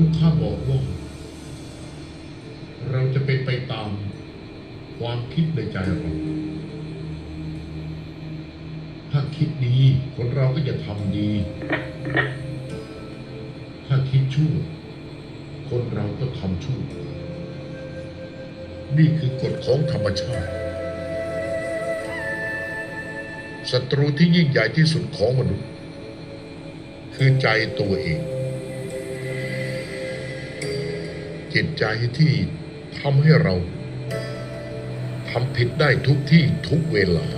พุทธบอกว่าเราจะเป็นไปตามความคิดในใจเรา ถ้าคิดดี คนเราก็จะทำดี ถ้าคิดชั่ว คนเราก็ทำชั่ว นี่คือกฎของธรรมชาติศัตรูที่ยิ่งใหญ่ที่สุดของมนุษย์ คือใจตัวเอง จิตใจที่ทำให้เราทำผิดได้ทุกที่ทุกเวลา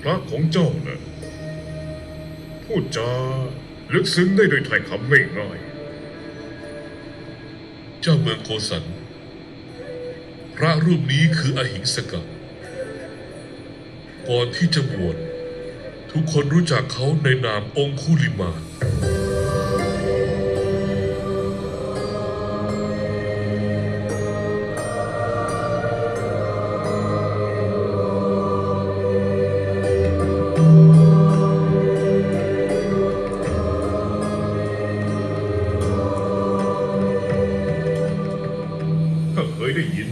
พระของเจ้าน่ะพูดจาลึกซึ้งได้โดยถ้อยคำไม่ง่าย เจ้าเมืองโกสัน พระรูปนี้คืออหิงสกะก่อนที่จะบวชทุกคนรู้จักเขาในนามองคุลิมา ได้ยิน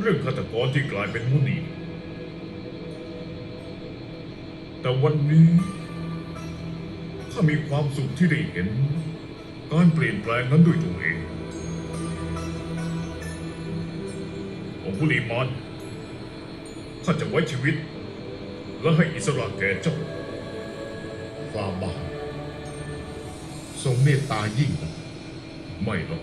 เรื่องฆาตกรที่กลายเป็นมุนี แต่วันนี้ข้ามีความสุขที่ได้เห็น การเปลี่ยนแปลงนั้นด้วยตัวเององคุลีมานข้าจะไว้ชีวิต และให้อิสระแก่เจ้าความบาทรงเมตตายิ่ง ไม่หรอก